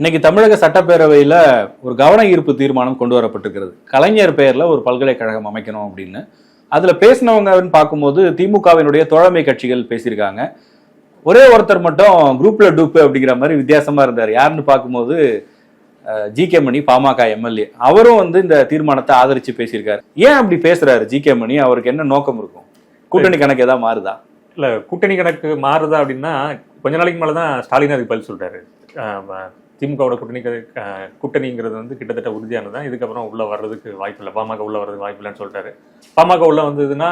இன்னைக்கு தமிழக சட்டப்பேரவையில் ஒரு கவன ஈர்ப்பு தீர்மானம் கொண்டு வரப்பட்டிருக்கிறது. கலைஞர் பெயரில் ஒரு பல்கலைக்கழகம் அமைக்கணும் அப்படின்னு. அதில் பேசினவங்கன்னு பார்க்கும்போது திமுகவினுடைய தோழமை கட்சிகள் பேசியிருக்காங்க. ஒரே ஒருத்தர் மட்டும் குரூப்ல டூப்பு அப்படிங்கிற மாதிரி வித்தியாசமா இருந்தார். யாருன்னு பார்க்கும்போது G K Mani PMK MLA. அவரும் வந்து இந்த தீர்மானத்தை ஆதரித்து பேசியிருக்காரு. ஏன் அப்படி பேசுகிறாரு ஜி கே மணி? அவருக்கு என்ன நோக்கம் இருக்கும்? கூட்டணி கணக்கு ஏதாவது மாறுதா? இல்லை கூட்டணி கணக்கு மாறுதா அப்படின்னா கொஞ்ச நாளைக்கு மேலே தான் ஸ்டாலின் அதுக்கு பதில் சொல்கிறாரு திமுகவோட கூட்டணி கூட்டணிங்கிறது வந்து கிட்டத்தட்ட உறுதியானது தான் இதுக்கப்புறம் உள்ளே வர்றதுக்கு வாய்ப்பு இல்லை. பாமக உள்ளே வர்றதுக்கு வாய்ப்பு இல்லைன்னு சொல்லிட்டாரு. பாமக உள்ளே வந்ததுன்னா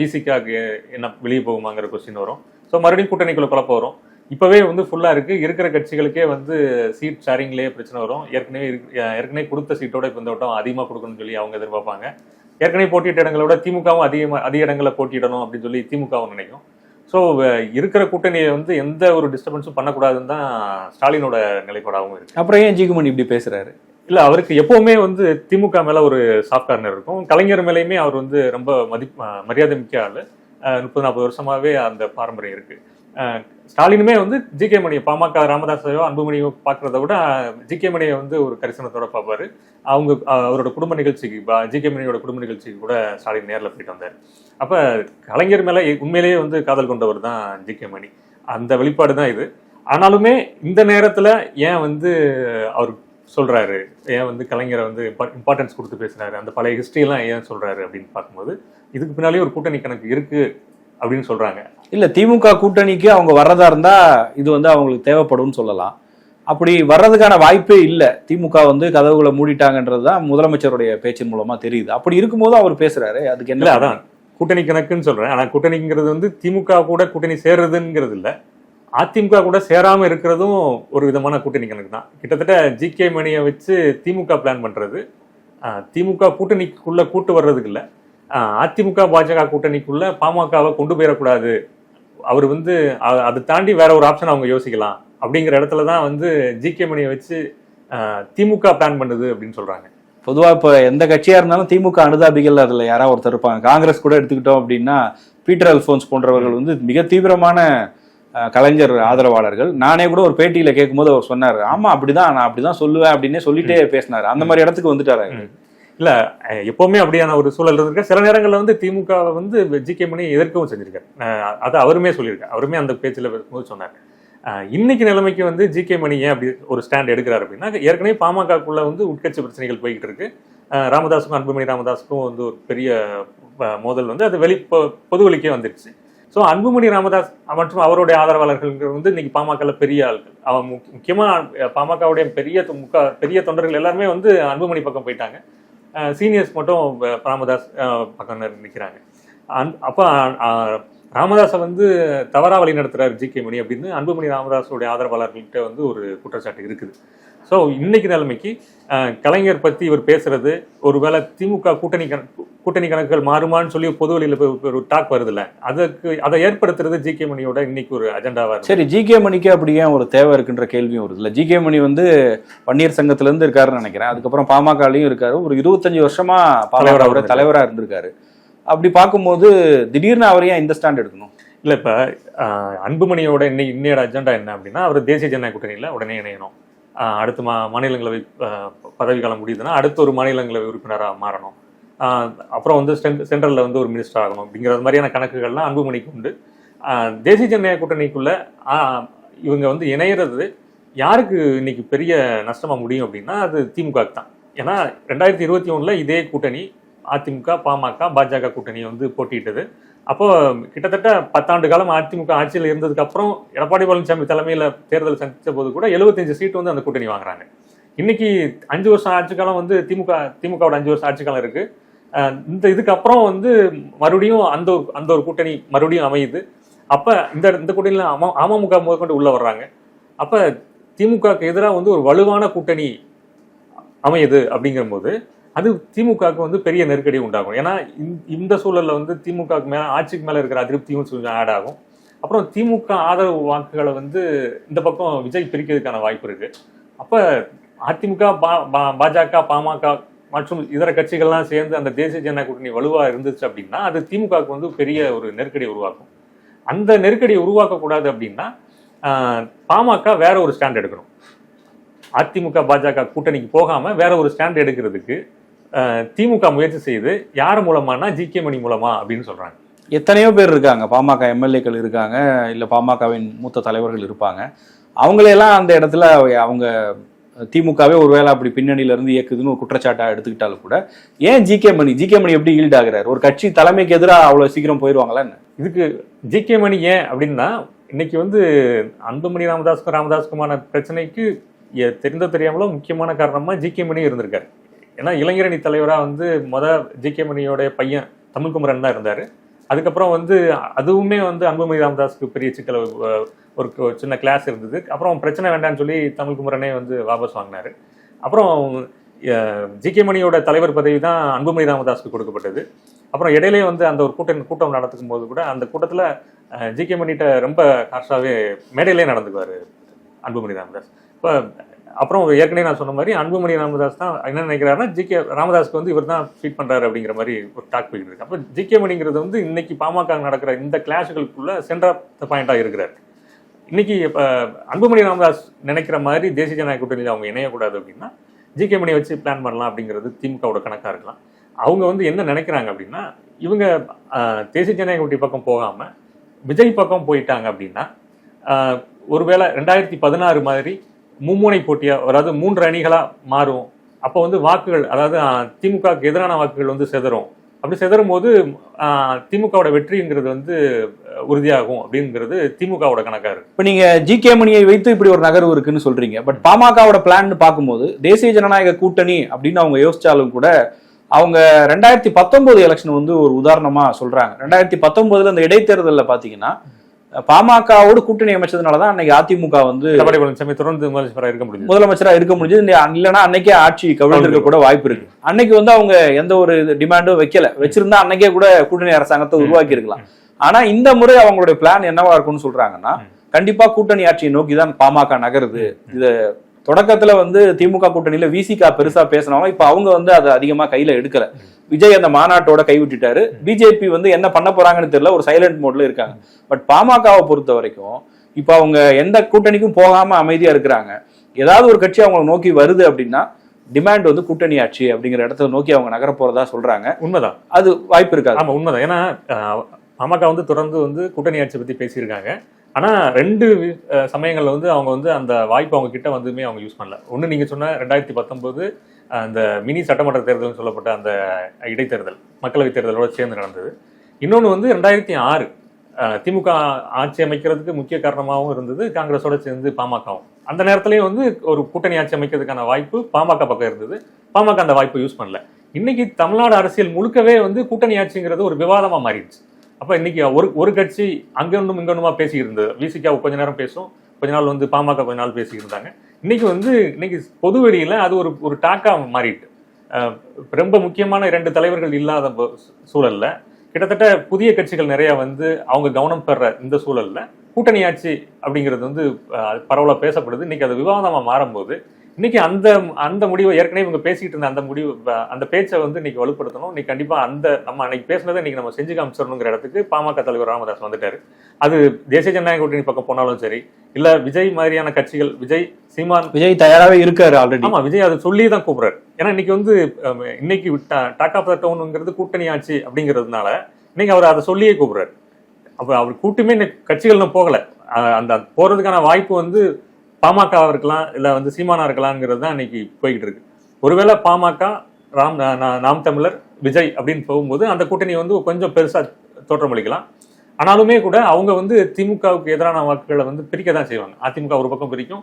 விசிகாவுக்கு என்ன வெளியே போகுமாங்கிற கொஸ்டின் வரும். ஸோ மறுபடியும் கூட்டணிக்குள்ளே குழப்பம் வரும். இப்போவே வந்து ஃபுல்லாக இருக்குது இருக்கிற கட்சிகளுக்கே வந்து சீட் ஷேரிங்லேயே பிரச்சனை வரும். ஏற்கனவே ஏற்கனவே கொடுத்த சீட்டோட இப்போ இந்த வட்டம் அதிகமாக கொடுக்கணும்னு சொல்லி அவங்க எதிர்பார்ப்பாங்க. ஏற்கனவே போட்டியிட்ட இடங்களை விட திமுகவும் அதிகமாக அதிக இடங்களை போட்டியிடணும் அப்படின்னு சொல்லி திமுகவும் நினைக்கும். ஸோ இருக்கிற கூட்டணியை வந்து எந்த ஒரு டிஸ்டர்பன்ஸும் பண்ணக்கூடாதுன்னு தான் ஸ்டாலினோட நிலைப்பாடாகவும் இருக்கு. அப்புறம் ஏன் ஜி கே மணி இப்படி பேசுறாரு? இல்ல அவருக்கு எப்பவுமே வந்து திமுக மேல ஒரு சாஃப்ட் கார்னர் இருக்கும். கலைஞர் மேலேயுமே அவர் வந்து ரொம்ப மதி மரியாதை மிக்க ஆளு. முப்பது நாற்பது வருஷமாவே அந்த பாரம்பரியம் இருக்கு. அஹ் ஸ்டாலினுமே வந்து ஜி கே மணியை பாமக ராமதாஸையோ அன்புமணியோ பார்க்கறத விட ஜி கே மணியை வந்து ஒரு கரிசனத்தோட பார்ப்பாரு. அவங்க அவரோட குடும்ப நிகழ்ச்சிக்கு ஜி கே மணியோட குடும்ப நிகழ்ச்சிக்கு கூட ஸ்டாலின் நேரில் போயிட்டு வந்தார். அப்போ கலைஞர் மேலே உண்மையிலேயே வந்து காதல் கொண்டவர் தான் ஜி கே மணி. அந்த வெளிப்பாடு தான் இது. ஆனாலுமே இந்த நேரத்தில் ஏன் வந்து அவர் சொல்கிறாரு ஏன் வந்து கலைஞரை வந்து இம்பார்ட்டன்ஸ் கொடுத்து பேசுகிறாரு அந்த பழைய ஹிஸ்ட்ரியெல்லாம் ஏன் சொல்கிறாரு அப்படின்னு பார்க்கும்போது இதுக்கு பின்னாலேயே ஒரு கூட்டணி கணக்கு இருக்குது அப்படின்னு சொல்றாங்க. இல்ல திமுக கூட்டணிக்கு அவங்க வர்றதா இருந்தா இது வந்து அவங்களுக்கு தேவைப்படும்னு சொல்லலாம். அப்படி வர்றதுக்கான வாய்ப்பே இல்ல. திமுக வந்து கதவுகளை மூடிட்டாங்கன்றது தான் முதலமைச்சருடைய பேச்சின் மூலமா தெரியுது. அப்படி இருக்கும்போது அவர் பேசுறாரு. அதுக்கு என்ன அதான். கூட்டணி கணக்குன்னு சொல்றேன். ஆனா கூட்டணிங்கிறது வந்து திமுக கூட கூட்டணி சேர்றதுங்கிறது இல்ல. அதிமுக கூட சேராம இருக்கிறதும் ஒரு விதமான கூட்டணி கணக்கு தான். கிட்டத்தட்ட ஜி கே மணியை வச்சு திமுக பிளான் பண்றது. திமுக கூட்டணிக்குள்ள கூட்டு வர்றதுக்கு இல்ல. அதிமுக பாஜக கூட்டணிக்குள்ள பாமகவை கொண்டு போயிடக்கூடாது. அவர் வந்து அதை தாண்டி வேற ஒரு ஆப்ஷன் அவங்க யோசிக்கலாம். அப்படிங்கிற இடத்துல தான் வந்து ஜி கே மணியை வச்சு திமுக பிளான் பண்ணுது அப்படின்னு சொல்றாங்க. பொதுவா இப்ப எந்த கட்சியா இருந்தாலும் திமுக அனுதாபிகள் அதுல யாராவது ஒருத்தர் இருப்பாங்க. காங்கிரஸ் கூட எடுத்துக்கிட்டோம் அப்படின்னா பீட்டர் அல்போன்ஸ் போன்றவர்கள் வந்து மிக தீவிரமான கலைஞர் ஆதரவாளர்கள். நானே கூட ஒரு பேட்டியில கேட்கும்போது அவர் சொன்னார் ஆமா அப்படிதான் நான் அப்படிதான் சொல்லுவேன் அப்படின்னே சொல்லிட்டே பேசினாரு. அந்த மாதிரி இடத்துக்கு வந்துட்டாரு இல்ல எப்போவுமே எப்பவுமே அப்படியான ஒரு சூழல் இருந்திருக்கு. சில நேரங்களில் வந்து திமுகவை வந்து ஜி கே மணி எதிர்க்கவும் செஞ்சிருக்காரு. அஹ் அது அவருமே சொல்லியிருக்காரு. அவருமே அந்த பேச்சுல போது சொன்னார். இன்னைக்கு நிலைமைக்கு வந்து ஜி கே மணி ஏன் அப்படி ஒரு ஸ்டாண்ட் எடுக்கிறார் அப்படின்னா ஏற்கனவே பாமகக்குள்ள வந்து உட்கட்சி பிரச்சனைகள் போய்கிட்டு இருக்கு. ராமதாஸுக்கும் அன்புமணி ராமதாஸுக்கும் வந்து ஒரு பெரிய மோதல் வந்து அது வெளி பொது வெளிக்கே வந்துடுச்சு ஸோ அன்புமணி ராமதாஸ் மற்றும் அவருடைய ஆதரவாளர்கள் வந்து இன்னைக்கு பாமகல பெரிய ஆள்கள். அவன் முக்கியமாக முக்கியமா பாமகவுடைய பெரிய தொ- முக்கா பெரிய தொண்டர்கள் எல்லாருமே வந்து அன்புமணி பக்கம் போயிட்டாங்க. சீனியர்ஸ் மட்டும் ராமதாஸ் பக்கம் நிற்கிறாங்க அந் அப்போ ராமதாஸை வந்து தவறாக வழி நடத்துகிறார் ஜி கே மணி அப்படின்னு அன்புமணி ராமதாஸோடைய ஆதரவாளர்கள்கிட்ட வந்து ஒரு குற்றச்சாட்டு இருக்குது. ஸோ இன்னைக்கு நிலைமைக்கு கலைஞர் பத்தி இவர் பேசுறது ஒருவேளை திமுக கூட்டணி கூட்டணி கணக்குகள் மாறுமான்னு சொல்லி பொது வெளியில போய் ஒரு டாக் வருதுல்ல அதுக்கு அதை ஏற்படுத்துறது ஜி கே மணியோட இன்னைக்கு ஒரு அஜெண்டாவா சரி ஜி கே மணிக்கு அப்படி ஏன் ஒரு தேவை இருக்குன்ற கேள்வியும் வருது இல்ல ஜி கே மணி வந்து பன்னீர் சங்கத்துல இருந்து இருக்காருன்னு நினைக்கிறேன். அதுக்கப்புறம் பாமகலையும் இருக்காரு. ஒரு இருபத்தஞ்சு வருஷமா பாமகவோட இருந்திருக்காரு. தலைவரா இருந்திருக்காரு. அப்படி பார்க்கும்போது திடீர்னு அவர் ஏன் இந்த ஸ்டாண்ட் எடுக்கணும்? இல்ல இப்ப அன்புமணியோட இன்னைக்கு இன்னையோட அஜெண்டா என்ன அப்படின்னா அவர் தேசிய ஜனநாயக கூட்டணியில உடனே இணையணும். அடுத்த மா மாநிலங்களவை பதவிக்காலம் முடியுதுன்னா அடுத்த ஒரு மாநிலங்களவை உறுப்பினராக மாறணும். அப்புறம் வந்து சென்- சென்ட்ரல்ல வந்து ஒரு மினிஸ்டர் ஆகணும் அப்படிங்கிற மாதிரியான கணக்குகள்லாம் அன்புமணிக்கு உண்டு. தேசிய ஜனநாயக கூட்டணிக்குள்ள இவங்க வந்து இணையிறது யாருக்கு இன்னைக்கு பெரிய நஷ்டமாக முடியும் அப்படின்னா அது திமுகவுக்கு தான். ஏன்னா ரெண்டாயிரத்தி இருபத்தி ஒன்றில் இதே கூட்டணி அதிமுக பாமக பாஜக கூட்டணி வந்து போட்டியிட்டது. அப்போ கிட்டத்தட்ட பத்தாண்டு காலம் அதிமுக ஆட்சியில் இருந்ததுக்கு அப்புறம் எடப்பாடி பழனிசாமி தலைமையில் தேர்தல் சந்தித்த போது கூட 75 சீட் வந்து அந்த கூட்டணி வாங்குறாங்க. இன்னைக்கு அஞ்சு வருஷம் ஆட்சி காலம் வந்து திமுக திமுகவோட அஞ்சு வருஷம் ஆட்சி காலம் இருக்கு. இந்த இதுக்கு அப்புறம் வந்து மறுபடியும் அந்த ஒரு அந்த ஒரு கூட்டணி மறுபடியும் அமையுது. அப்ப இந்த இந்த கூட்டணியில அம அமமுக முதற்கொண்டு உள்ள வர்றாங்க. அப்ப திமுகக்கு எதிராக வந்து ஒரு வலுவான கூட்டணி அமையுது அப்படிங்கும்போது அது திமுகவுக்கு வந்து பெரிய நெருக்கடி உண்டாகும். ஏன்னா இந்த- இந்த வந்து திமுகவுக்கு மேல ஆட்சிக்கு மேலே இருக்கிற அதிருப்தியும் கொஞ்சம் ஆட் ஆகும். அப்புறம் திமுக ஆதரவு வாக்குகளை வந்து இந்த பக்கம் விஜய் பிரிக்கிறதுக்கான வாய்ப்பு இருக்கு. அப்போ அதிமுக பா- பா- பாஜக பாமக மற்றும் இதர கட்சிகள்லாம் சேர்ந்து அந்த தேசிய ஜனநாயக கூட்டணி வலுவாக இருந்துச்சு அப்படின்னா அது திமுகவுக்கு வந்து பெரிய ஒரு நெருக்கடியை உருவாக்கும். அந்த நெருக்கடியை உருவாக்கக்கூடாது அப்படின்னா பாமக வேற ஒரு ஸ்டாண்ட் எடுக்கணும். அதிமுக பாஜக கூட்டணிக்கு போகாமல் வேற ஒரு ஸ்டாண்ட் எடுக்கிறதுக்கு திமுக முயற்சி செய்து யார் மூலமானா ஜி கே மணி மூலமா அப்படின்னு சொல்றாங்க. எத்தனையோ பேர் இருக்காங்க. பாமக எம்எல்ஏக்கள் இருக்காங்க. இல்ல பாமகவின் மூத்த தலைவர்கள் இருப்பாங்க. அவங்களையெல்லாம் அந்த இடத்துல அவங்க திமுகவே ஒருவேளை அப்படி பின்னணியில இருந்து இயக்குதுன்னு ஒரு குற்றச்சாட்டா எடுத்துக்கிட்டாலும் கூட ஏன் G K Mani? G K Mani எப்படி ஈல்ட் ஆகுறாரு? ஒரு கட்சி தலைமைக்கு எதிராக அவ்வளவு சீக்கிரம் போயிருவாங்களா என்ன? இதுக்கு ஜி கே மணி ஏன் அப்படின்னா இன்னைக்கு வந்து அன்புமணி ராமதாஸ்க்கும் ராமதாஸ்க்குமான பிரச்சனைக்கு தெரிந்தோ தெரியாமலோ முக்கியமான காரணமா ஜி கே மணி இருந்திருக்காரு. ஏன்னா இளைஞரணி தலைவராக வந்து மொத ஜி கே மணியோடைய பையன் தமிழ்குமரன் தான் இருந்தார். அதுக்கப்புறம் வந்து அதுவுமே வந்து அன்புமணி ராமதாஸ்க்கு பெரிய சிக்கல் ஒரு சின்ன கிளாஸ் இருந்தது. அப்புறம் பிரச்சனை வேண்டாம்னு சொல்லி தமிழ்குமரனே வந்து வாபஸ் வாங்கினாரு. அப்புறம் ஜி கே மணியோட தலைவர் பதவி தான் அன்புமணி ராமதாஸ்க்கு கொடுக்கப்பட்டது. அப்புறம் இடையிலே வந்து அந்த ஒரு கூட்டம் கூட்டம் நடத்துக்கும் போது கூட அந்த கூட்டத்தில் ஜி கே மணிகிட்ட ரொம்ப ஹார்ஷாகவே மேடையிலே நடந்துக்குவார் அன்புமணி ராமதாஸ். இப்போ அப்புறம் ஏற்கனவே நான் சொன்ன மாதிரி அன்புமணி ராமதாஸ் தான் என்ன நினைக்கிறாருன்னா ஜிகே ராமதாஸ்க்கு வந்து இவர் தான் ஃபீட் பண்ணுறாரு அப்படிங்கிற மாதிரி ஒரு டாக் போயிட்டு இருக்கு. அப்போ ஜிகே மணிங்கிறது வந்து இன்னைக்கு பாமக நடக்கிற இந்த கிளாஷுகளுக்குள்ள சென்டர் பாயிண்டாக இருக்கிறார். இன்னைக்கு இப்போ அன்புமணி ராமதாஸ் நினைக்கிற மாதிரி தேசிய ஜனநாயக கூட்டணியில் அவங்க இணையக்கூடாது அப்படின்னா ஜிகே மணியை வச்சு பிளான் பண்ணலாம் அப்படிங்கிறது திமுகவோட கணக்காக இருக்கலாம். அவங்க வந்து என்ன நினைக்கிறாங்க அப்படின்னா இவங்க தேசிய ஜனநாயக கூட்டணி பக்கம் போகாமல் விஜய் பக்கம் போயிட்டாங்க அப்படின்னா ஒருவேளை ரெண்டாயிரத்தி பதினாறு மாதிரி மும்முனை போட்டியாக அதாவது மூன்று அணிகளாக மாறும் அப்போ வந்து வாக்குகள் அதாவது திமுகவுக்கு எதிரான வாக்குகள் வந்து செதறும். அப்படி செதறும் போது திமுகவோட வெற்றிங்கிறது வந்து உறுதியாகும் அப்படிங்கிறது திமுகவோட கணக்காக இருக்கு. இப்போ நீங்கள் ஜி கே மணியை வைத்து இப்படி ஒரு நகர்வு இருக்குன்னு சொல்றீங்க. பட் பாமகவோட பிளான் பார்க்கும்போது தேசிய ஜனநாயக கூட்டணி அப்படின்னு அவங்க யோசிச்சாலும் கூட அவங்க ரெண்டாயிரத்தி பத்தொன்பது எலெக்ஷன் வந்து ஒரு உதாரணமா சொல்றாங்க. ரெண்டாயிரத்தி பத்தொன்பதுல அந்த இடைத்தேர்தலில் பார்த்தீங்கன்னா பாமகவோடு கூட்டணி அமைச்சதுனால தான் அன்னைக்கு அதிமுக வந்து எடப்பாடி பழனிசாமி தொடர்ந்து முதலமைச்சராக இருக்க முடியுது முதலமைச்சரா இருக்க முடிஞ்சது. இல்லைன்னா அன்னைக்கே ஆட்சி கவிழ்ந்திருக்க கூட வாய்ப்பு இருக்கு. அன்னைக்கு வந்து அவங்க எந்த ஒரு டிமாண்டும் வைக்கல. வச்சிருந்தா அன்னைக்கே கூட கூட்டணி அரசாங்கத்தை உருவாக்கி இருக்கலாம் ஆனா இந்த முறை அவங்களுடைய பிளான் என்னவா இருக்கும்னு சொல்றாங்கன்னா கண்டிப்பா கூட்டணி ஆட்சியை நோக்கி தான் பாமக நகருது. இது தொடக்கத்துல வந்து திமுக கூட்டணியில விசிகா பெருசா பேசினவங்க இப்ப அவங்க வந்து அதை அதிகமா கையில எடுக்கல. விஜய் அந்த மாநாட்டோட கைவிட்டுட்டாரு பிஜேபி வந்து என்ன பண்ண போறாங்கன்னு தெரியல ஒரு சைலண்ட் மோட்ல இருக்காங்க. பட் பாமகவை பொறுத்த வரைக்கும் இப்ப அவங்க எந்த கூட்டணிக்கும் போகாம அமைதியா இருக்கிறாங்க. ஏதாவது ஒரு கட்சி அவங்களை நோக்கி வருது அப்படின்னா டிமாண்ட் வந்து கூட்டணி ஆட்சி அப்படிங்கிற இடத்த நோக்கி அவங்க நகர போறதா சொல்றாங்க. உண்மைதான். அது வாய்ப்பு இருக்காது. ஆமா உண்மைதான். ஏன்னா பாமக வந்து தொடர்ந்து வந்து கூட்டணி ஆட்சி பத்தி பேசியிருக்காங்க. ஆனால் ரெண்டு சமயங்களில் வந்து அவங்க வந்து அந்த வாய்ப்பு அவங்க கிட்ட வந்துமே அவங்க யூஸ் பண்ணல. ஒன்று நீங்கள் சொன்ன ரெண்டாயிரத்தி பத்தொம்போது அந்த மினி சட்டமன்ற தேர்தல்னு சொல்லப்பட்ட அந்த இடைத்தேர்தல் மக்களவைத் தேர்தலோடு சேர்ந்து நடந்தது. இன்னொன்று வந்து ரெண்டாயிரத்தி ஆறு திமுக ஆட்சி அமைக்கிறதுக்கு முக்கிய காரணமாகவும் இருந்தது காங்கிரஸோட சேர்ந்து பாமகவும். அந்த நேரத்திலேயே வந்து ஒரு கூட்டணி ஆட்சி அமைக்கிறதுக்கான வாய்ப்பு பாமக பக்கம் இருந்தது. பாமக அந்த வாய்ப்பை யூஸ் பண்ணல. இன்னைக்கு தமிழ்நாடு அரசியல் முழுக்கவே வந்து கூட்டணி ஆட்சிங்கிறது ஒரு விவாதமாக மாறிடுச்சு. அப்போ இன்னைக்கு ஒரு ஒரு கட்சி அங்கொன்றும் இங்கொன்றுமா பேசியிருந்தது விசிகா கொஞ்ச நேரம் பேசும். கொஞ்ச நாள் வந்து பாமக கொஞ்ச நாள் பேசியிருந்தாங்க இன்னைக்கு வந்து இன்னைக்கு பொதுவெளியில் அது ஒரு ஒரு டாக்கா மாறிட்டு. ரொம்ப முக்கியமான இரண்டு தலைவர்கள் இல்லாத சூழலில் சூழல்ல கிட்டத்தட்ட புதிய கட்சிகள் நிறைய வந்து அவங்க கவனம் பெற இந்த சூழல்ல கூட்டணி ஆட்சி அப்படிங்கிறது வந்து பரவலாக பேசப்படுது. இன்னைக்கு அது விவாதமாக மாறும்போது இன்னைக்கு அந்த அந்த முடிவை ஏற்கனவே இவங்க பேசிட்டு இருந்த அந்த முடிவு அந்த பேச்சை வந்து இன்னைக்கு வலுப்படுத்தணும். இன்னைக்கு கண்டிப்பா அந்த நம்ம அன்னைக்கு பேசினதை இன்னைக்கு நம்ம செஞ்சு காமிச்சிடணுங்கிற இடத்துக்கு பாமக தலைவர் ராமதாஸ் வந்துட்டாரு. அது தேசிய ஜனநாயக கூட்டணி பக்கம் போனாலும் சரி இல்ல விஜய் மாதிரியான கட்சிகள் விஜய் சீமான் விஜய் தயாராவே இருக்காரு ஆல்ரெடி ஆமா விஜய் அதை சொல்லி தான் கூப்பிடுறாரு. ஏன்னா இன்னைக்கு வந்து இன்னைக்கு டாக் ஆஃப் த டவுனுங்கிறது கூட்டணி ஆட்சி அப்படிங்கிறதுனால இன்னைக்கு அவர் அதை சொல்லியே கூப்பிடுறாரு. அப்ப அவர் கூட்டுமே இன்னைக்கு கட்சிகள்னு போகல. அந்த போறதுக்கான வாய்ப்பு வந்து பாமக இருக்கலாம் இல்லை வந்து சீமானா இருக்கலாம்ங்கிறது தான் இன்னைக்கு போய்கிட்டு இருக்கு. ஒருவேளை பாமக ராம் நாம் தமிழர் விஜய் அப்படின்னு போகும்போது அந்த கூட்டணி வந்து கொஞ்சம் பெருசாக தோற்றமளிக்கலாம் ஆனாலுமே கூட அவங்க வந்து திமுகவுக்கு எதிரான வாக்குகளை வந்து பிரிக்க தான் செய்வாங்க. அதிமுக ஒரு பக்கம் பிரிக்கும்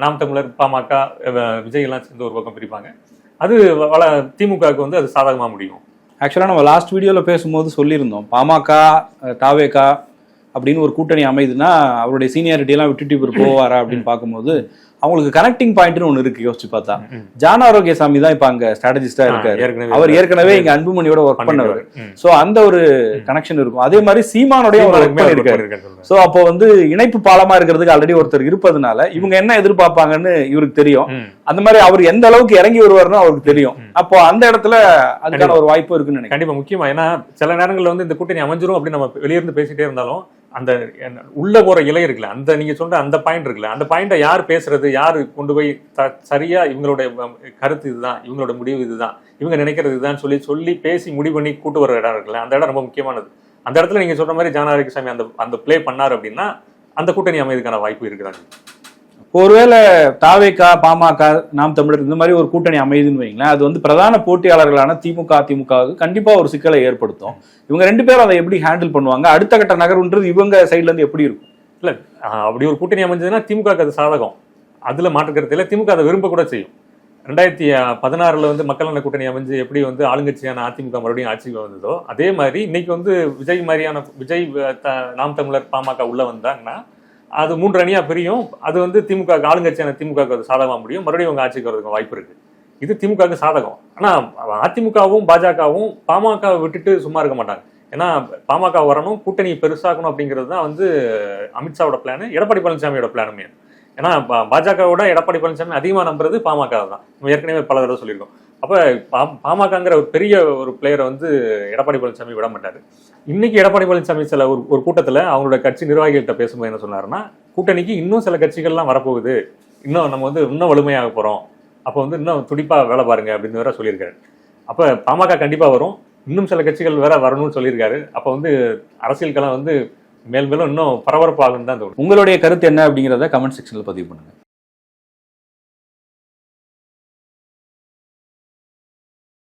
நாம் தமிழர் பாமக விஜய் எல்லாம் சேர்ந்து ஒரு பக்கம் பிரிப்பாங்க. அது வள திமுகவுக்கு வந்து அது சாதகமாக முடியும். ஆக்சுவலாக நம்ம லாஸ்ட் வீடியோவில் பேசும்போது சொல்லியிருந்தோம். பாமக அஹ், தாவேகா அப்படின்னு ஒரு கூட்டணி அமைதுன்னா அவருடைய சீனியாரிட்டி எல்லாம் விட்டுட்டு இவர் போவாரா அப்படின்னு பார்க்கும்போது அவங்களுக்கு கனெக்டிங் பாயிண்ட்னு ஒன்று இருக்கு யோசிச்சு பார்த்தா. ஜான் ஆரோக்கியசாமி தான் இப்ப அங்க ஸ்ட்ராட்டஜிஸ்டா இருக்காரு. அவர் ஏற்கனவே இங்க அன்புமணியோட ஒர்க் பண்ணவர். சோ அந்த ஒரு கனெக்ஷன் இருக்கும். அதே மாதிரி சீமானோடய சொல்றேன். சோ அப்போ வந்து இணைப்பு பாலமா இருக்கிறதுக்கு ஆல்ரெடி ஒருத்தர் இருப்பதுனால இவங்க என்ன எதிர்பார்ப்பாங்கன்னு இவருக்கு தெரியும். அந்த மாதிரி அவர் எந்த அளவுக்கு இறங்கி வருவாருன்னு அவருக்கு தெரியும். அப்போ அந்த இடத்துல அதுக்கான ஒரு வாய்ப்பு இருக்குன்னு நினைக்கிறேன். கண்டிப்பா முக்கியமா. ஏன்னா சில நேரங்கள்ல வந்து இந்த கூட்டணி அமைஞ்சிரும் அப்படின்னு நம்ம வெளியிருந்து பேசிட்டே இருந்தாலும் அந்த உள்ள போற இலை இருக்குல்ல அந்த நீங்க சொல்ற அந்த பாயிண்ட் இருக்குல்ல அந்த பாயிண்ட யார் பேசுறது யார் கொண்டு போய் த- சரியா இவங்களுடைய கருத்து இதுதான் இவங்களோட முடிவு இதுதான் இவங்க நினைக்கிறது இதுதான் சொல்லி சொல்லி பேசி முடிவு பண்ணி கூட்டு வர இடம் இருக்குல்ல அந்த இடம் ரொம்ப முக்கியமானது. அந்த இடத்துல நீங்க சொல்ற மாதிரி ஜானாரிகசாமி அந்த அந்த ப்ளே பண்ணாரு அப்படின்னா அந்த கூட்டணி அமைதிக்கான வாய்ப்பு இருக்கிறாங்க. ஒருவேளை தாவேக்கா பாமக நாம் தமிழர் இந்த மாதிரி ஒரு கூட்டணி அமையுதுன்னு வைங்களேன் அது வந்து பிரதான போட்டியாளர்களான திமுக அதிமுகவுக்கு கண்டிப்பா ஒரு சிக்கலை ஏற்படுத்தும். இவங்க ரெண்டு பேரும் அதை எப்படி ஹேண்டில் பண்ணுவாங்க? அடுத்த கட்ட நகர்ன்றது இவங்க சைடுல இருந்து எப்படி இருக்கும்? இல்லை அப்படி ஒரு கூட்டணி அமைஞ்சதுன்னா திமுக அது சாதகம். அதுல மாற்றுக்கிறது இல்லை திமுக அதை விரும்ப கூட செய்யும். ரெண்டாயிரத்தி பதினாறுல வந்து மக்கள் நல கூட்டணி அமைஞ்சு எப்படி வந்து ஆளுங்கட்சியான அதிமுக மறுபடியும் ஆட்சிக்கு வந்ததோ அதே மாதிரி இன்னைக்கு வந்து விஜய் மாதிரியான விஜய் த- நாம் தமிழர் பாமக உள்ள வந்தாங்கன்னா அது மூன்று அணியாக பிரியும். அது வந்து திமுக ஆளுங்கட்சியான திமுக க்கு அது முடியும். மறுபடியும் அவங்க ஆட்சிக்கு வரதுக்கு வாய்ப்பு இருக்குது இது திமுகவுக்கு சாதகம். ஆனால் அதிமுகவும் பாஜகவும் பாமக விட்டுட்டு சும்மா இருக்க மாட்டாங்க. ஏன்னா பாமக வரணும் கூட்டணி பெருசாக்கணும் அப்படிங்கிறது தான் வந்து அமித்ஷாவோட பிளான் எடப்பாடி பழனிசாமியோட பிளானுமே ஏன்னா பா- பாஜகவோட எடப்பாடி பழனிசாமி அதிகமாக நம்புறது பாமக தான். நம்ம ஏற்கனவே பல தடவை சொல்லியிருக்கோம். அப்போ பாமகங்கிற ஒரு பெரிய ஒரு பிளேயரை வந்து எடப்பாடி பழனிசாமி விட மாட்டார். இன்னைக்கு எடப்பாடி பழனிசாமி சில ஒரு ஒரு கூட்டத்தில் அவங்களோட கட்சி நிர்வாகிகள்கிட்ட பேசும்போது என்ன சொன்னாருன்னா கூட்டணிக்கு இன்னும் சில கட்சிகள்லாம் வரப்போகுது. இன்னும் நம்ம வந்து இன்னும் வலிமையாக போகிறோம் அப்போ வந்து இன்னும் துடிப்பாக வேலை பாருங்க அப்படின்னு வேற சொல்லியிருக்காரு. அப்போ பாமக கண்டிப்பாக வரும். இன்னும் சில கட்சிகள் வேற வரணும்னு சொல்லியிருக்காரு. அப்போ வந்து அரசியல் வந்து மேல் மேலும் இன்னும் பரபரப்பாகும் தான் தோணும். உங்களுடைய கருத்து என்ன அப்படிங்கிறத கமெண்ட் செக்ஷனில் பதிவு பண்ணுங்க.